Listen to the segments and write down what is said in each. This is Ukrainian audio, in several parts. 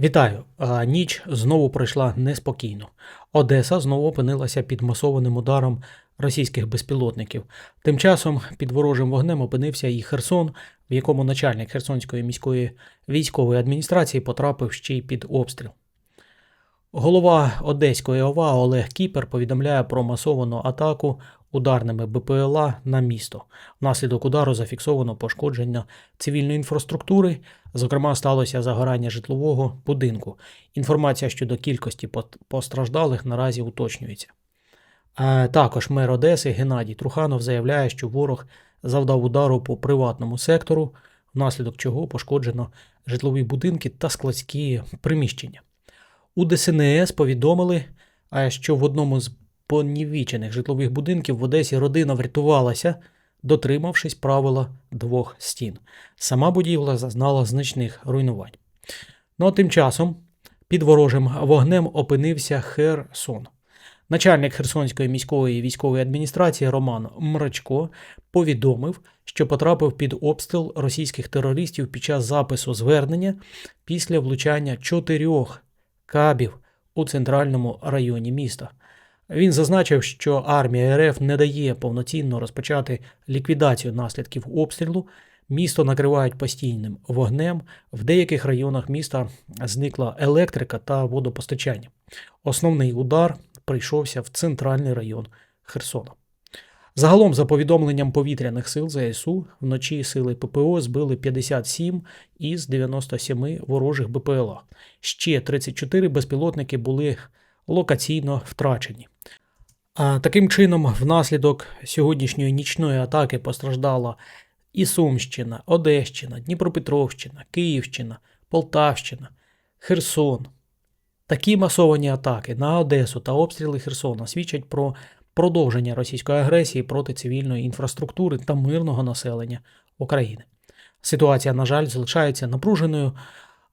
Вітаю! Ніч знову пройшла неспокійно. Одеса знову опинилася під масованим ударом російських безпілотників. Тим часом під ворожим вогнем опинився і Херсон, в якому начальник Херсонської міської військової адміністрації потрапив ще й під обстріл. Голова Одеської ОВА Олег Кіпер повідомляє про масовану атаку ударними БПЛА на місто. Внаслідок удару зафіксовано пошкодження цивільної інфраструктури, зокрема, сталося загорання житлового будинку. Інформація щодо кількості постраждалих наразі уточнюється. Е, Також мер Одеси Геннадій Труханов заявляє, що ворог завдав удару по приватному сектору, внаслідок чого пошкоджено житлові будинки та складські приміщення. У ДСНС повідомили, що в одному з понівічених житлових будинків в Одесі родина врятувалася, дотримавшись правила двох стін. Сама будівля зазнала значних руйнувань. Ну а тим часом під ворожим вогнем опинився Херсон. Начальник Херсонської міської військової адміністрації Роман Мрачко повідомив, що потрапив під обстріл російських терористів під час запису звернення після влучання чотирьох кабів у центральному районі міста. Він зазначив, що армія РФ не дає повноцінно розпочати ліквідацію наслідків обстрілу. Місто накривають постійним вогнем. В деяких районах міста зникла електрика та водопостачання. Основний удар прийшовся в центральний район Херсона. Загалом, за повідомленням повітряних сил ЗСУ, вночі сили ППО збили 57 із 97 ворожих БПЛА. Ще 34 безпілотники були локаційно втрачені. А таким чином, внаслідок сьогоднішньої нічної атаки постраждала і Сумщина, Одещина, Дніпропетровщина, Київщина, Полтавщина, Херсон. Такі масовані атаки на Одесу та обстріли Херсона свідчать про продовження російської агресії проти цивільної інфраструктури та мирного населення України. Ситуація, на жаль, залишається напруженою,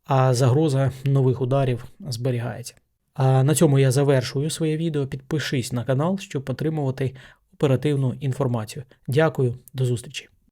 а загроза нових ударів зберігається. А на цьому я завершую своє відео. Підпишись на канал, щоб отримувати оперативну інформацію. Дякую, до зустрічі!